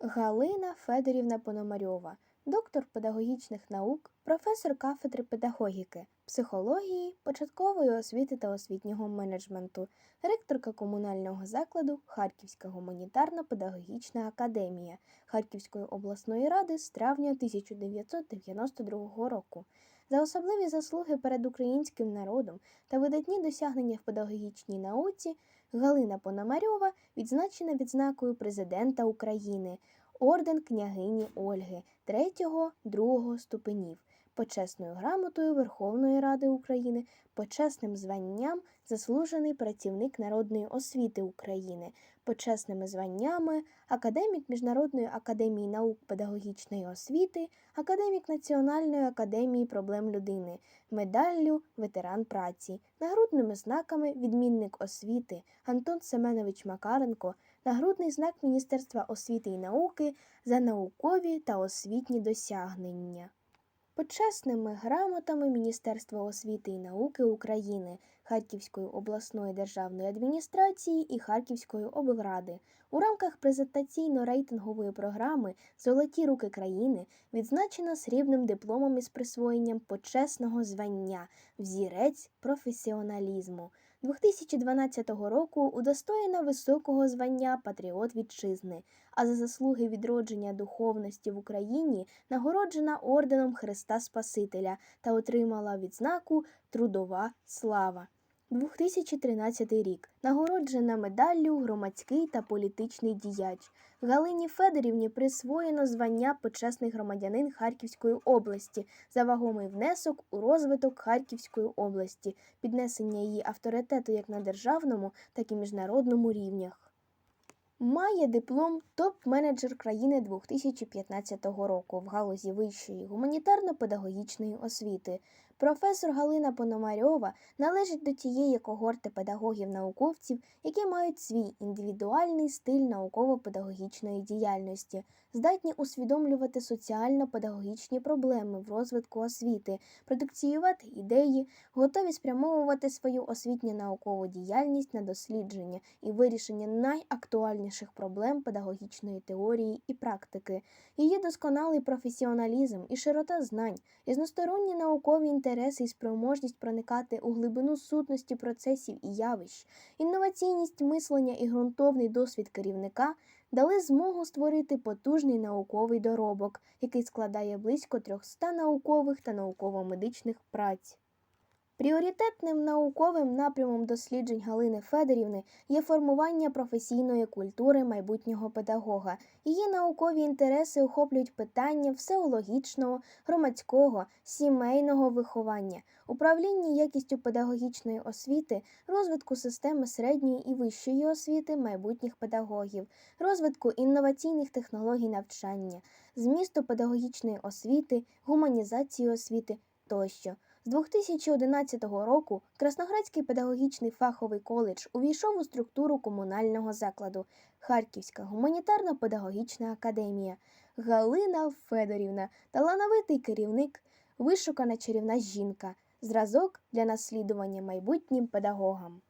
Галина Федорівна Пономарьова, доктор педагогічних наук, професор кафедри педагогіки, психології, початкової освіти та освітнього менеджменту, ректорка комунального закладу Харківська гуманітарно-педагогічна академія Харківської обласної ради з травня 1992 року. За особливі заслуги перед українським народом та видатні досягнення в педагогічній науці Галина Пономарьова відзначена відзнакою Президента України, орден княгині Ольги 3-2 ступенів, почесною грамотою Верховної Ради України, почесним званням Заслужений працівник народної освіти України, почесними званнями академік Міжнародної академії наук педагогічної освіти, академік Національної академії проблем людини, медаллю ветеран праці, нагрудними знаками відмінник освіти Антон Семенович Макаренко, нагрудний знак Міністерства освіти і науки за наукові та освітні досягнення. Почесними грамотами Міністерства освіти і науки України, Харківської обласної державної адміністрації і Харківської облради у рамках презентаційно-рейтингової програми Золоті руки країни відзначено срібним дипломом із присвоєнням почесного звання Взірець професіоналізму. 2012 року удостоєна високого звання Патріот Вітчизни, а за заслуги відродження духовності в Україні нагороджена орденом Христа Спасителя та отримала відзнаку Трудова слава. 2013 рік нагороджена медаллю громадський та політичний діяч. Галині Федорівні присвоєно звання почесний громадянин Харківської області за вагомий внесок у розвиток Харківської області, піднесення її авторитету як на державному, так і міжнародному рівнях. Має диплом топ-менеджер країни 2015 року в галузі вищої гуманітарно-педагогічної освіти. Професор Галина Пономарьова належить до тієї когорти педагогів-науковців, які мають свій індивідуальний стиль науково-педагогічної діяльності, здатні усвідомлювати соціально-педагогічні проблеми в розвитку освіти, продукціювати ідеї, готові спрямовувати свою освітньо-наукову діяльність на дослідження і вирішення найактуальніших проблем педагогічної теорії і практики, її досконалий професіоналізм і широта знань, різносторонні наукові інтереси і спроможність проникати у глибину сутності процесів і явищ, інноваційність мислення і ґрунтовний досвід керівника дали змогу створити потужний науковий доробок, який складає близько 300 наукових та науково-медичних праць. Пріоритетним науковим напрямом досліджень Галини Федорівни є формування професійної культури майбутнього педагога. Її наукові інтереси охоплюють питання всеологічного, громадського, сімейного виховання, управління якістю педагогічної освіти, розвитку системи середньої і вищої освіти майбутніх педагогів, розвитку інноваційних технологій навчання, змісту педагогічної освіти, гуманізації освіти тощо. З 2011 року Красноградський педагогічний фаховий коледж увійшов у структуру комунального закладу Харківська гуманітарно-педагогічна академія. Галина Федорівна, талановитий керівник, вишукана чарівна жінка, зразок для наслідування майбутнім педагогам.